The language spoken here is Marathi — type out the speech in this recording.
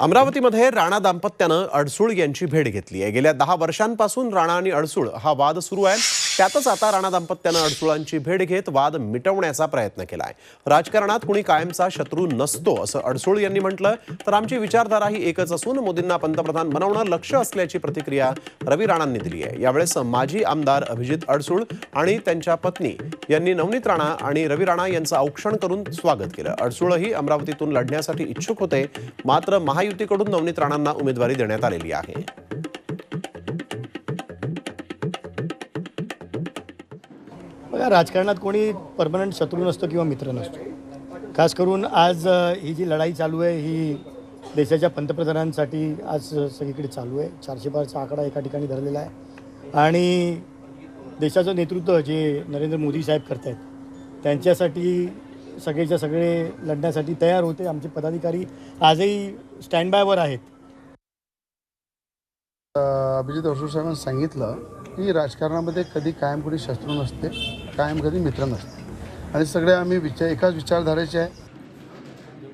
अमरावतीमध्ये राणा दाम्पत्यानं अडसूळ यांची भेट घेतली आहे. गेल्या दहा वर्षांपासून राणा आणि अडसूळ हा वाद सुरू आहे. त्यातच आता राणा दाम्पत्यानं अडसुळांची भेट घेत वाद मिटवण्याचा प्रयत्न केला आहे राजकारणात कुणी कायमचा शत्रू नसतो असं अडसूळ यांनी म्हटलं तर आमची विचारधारा ही एकच असून मोदींना पंतप्रधान बनवणं लक्ष असल्याची प्रतिक्रिया रवी राणांनी दिली आहे. यावेळेस माजी आमदार अभिजित अडसूळ आणि त्यांच्या पत्नी यांनी नवनीत राणा आणि रवी राणा यांचं औक्षण करून स्वागत केलं. अडसूळही अमरावतीतून लढण्यासाठी इच्छुक होते मात्र महायुतीकडून नवनीत राणांना उमेदवारी देण्यात आलेली आहे. बघा राजकारणात कोणी परमनंट शत्रू नसतो किंवा मित्र नसतो. खास करून आज ही जी लढाई चालू आहे ही देशाच्या पंतप्रधानांसाठी आज सगळीकडे चालू आहे. चारशे पारचा आकडा एका ठिकाणी धरलेला आहे. आणि देशाचं नेतृत्व जे नरेंद्र मोदी साहेब करत आहेत त्यांच्यासाठी सगळेच्या सगळे लढण्यासाठी तयार होते. आमचे पदाधिकारी आजही स्टँड बायवर आहेत. अभिजित अडसूळ साहेबांनी सांगितलं की राजकारणामध्ये कधी कायम कोणी शत्रू नसते कायम कधी मित्र नसते. आणि सगळे आम्ही विचार एकाच विचारधारेचे आहे.